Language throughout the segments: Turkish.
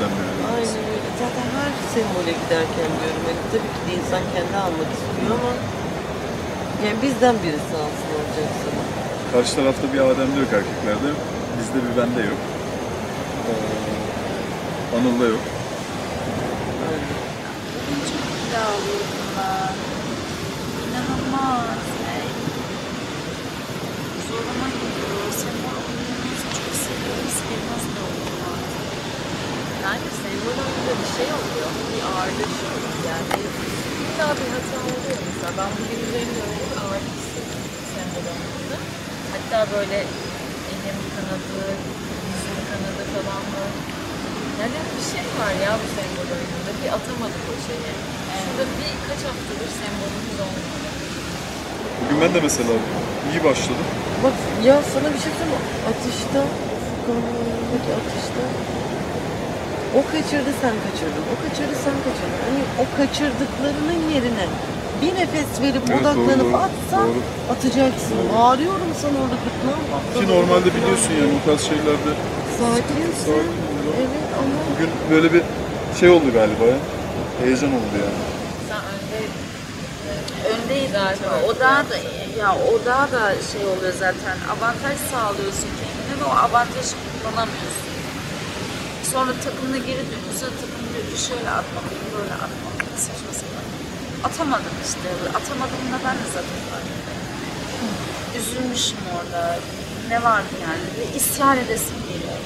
beslenmeli. Aynen öyle. Zaten her sembole giderken diyorum. Yani tabii ki de insan kendi almak istiyor ama yani bizden birisi alsın olacaksa. Karşı tarafta bir Adem'de yok erkeklerde. Bizde bir bende yok. Ee, Anıl'da yok. Aynen. Çok dağılıyorum ben. Önünde bir şey oluyor. Bir ağırlaşıyor. Yani illa bir hata oluyor mesela. Ben bugün üzerinde öyle bir ağırlık hissettim önünde. Hatta böyle elim kanadı, yüzüm kanadı falan böyle. Yani bir şey var ya bu sembol oyununda. Bir atamadık o şeyi. Şurada birkaç haftadır sembolümüz olmadı. Bugün ben de mesela iyi başladım. Bak ya sana bir şey söyleyeyim mi? Atışta, Furkan'ın atışta o kaçırdı sen kaçırdın. O kaçırdı sen kaçırdın. Hani o kaçırdıklarının yerine bir nefes verip Evet, odaklanıp doğru, doğru, atsan doğru. atacaksın. Bağırıyorum sana orada gırtlağım Ki normalde biliyorsun yani o tarz şeylerde Sakinsin. Sakin. Evet ama bugün böyle bir şey oldu galiba ya. Heyecan oldu yani. Sen önde Öndeyiz galiba. O daha da ya o daha da şey oluyor zaten. Avantaj sağlıyorsun kendine ve o avantajı kullanamıyorsun. Sonra takımına geri dönüyorsa takım diyor ki şöyle atmalıyım, böyle atmalıyım. Saçma sapan. Atamadım işte. Atamadığımda ben de zaten. Üzülmüşüm orada. Ne vardı yani? Ve isyan edesim geliyor.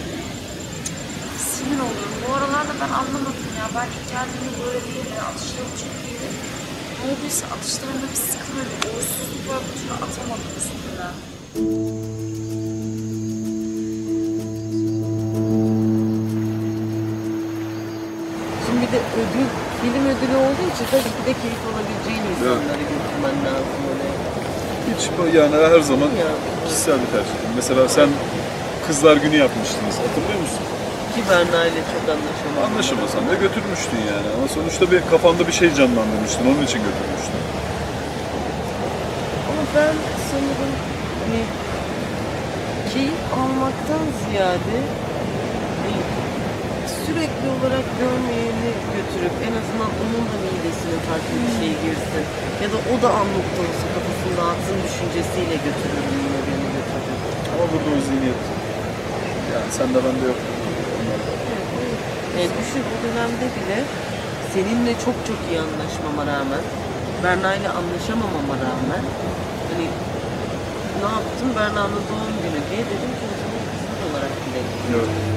Sinir oluyorum. Bu aralarda ben anlamadım ya. Belki kendimi böyle değil mi? Atışlarım çok iyiydi. Ne olduysa atışlarımda bir sıkıntı, bir uğursuzluk var. Bir türlü atamadım üstüne. De ödül, film ödülü olduğu için tabii ki de keyif alabileceğin insanları götürmen lazım oraya. Hiç yani her zaman Ya. kişisel bir tercih. Mesela sen kızlar günü yapmıştınız. Hatırlıyor musun? Ki Berna ile çok anlaşamadım. Anlaşamasan da götürmüştün yani. Ama sonuçta bir kafanda bir şey canlandırmıştın. Onun için götürmüştün. Ama ben sanırım hani keyif almaktan ziyade hani sürekli olarak görmeyeni götürüp en azından onun da midesine farklı bir şey girsin. Ya da o da anlıkta olsa kafasını dağıtsın düşüncesiyle götürürüm yine beni götürür. Ama burada o zihniyet. Yani sende bende yok. Onlarda. E, düşün bu dönemde bile seninle çok çok iyi anlaşmama rağmen, Berna ile anlaşamamama rağmen hani ne yaptım Berna'nın doğum günü diye dedim ki o zaman olarak gidelim. Yok.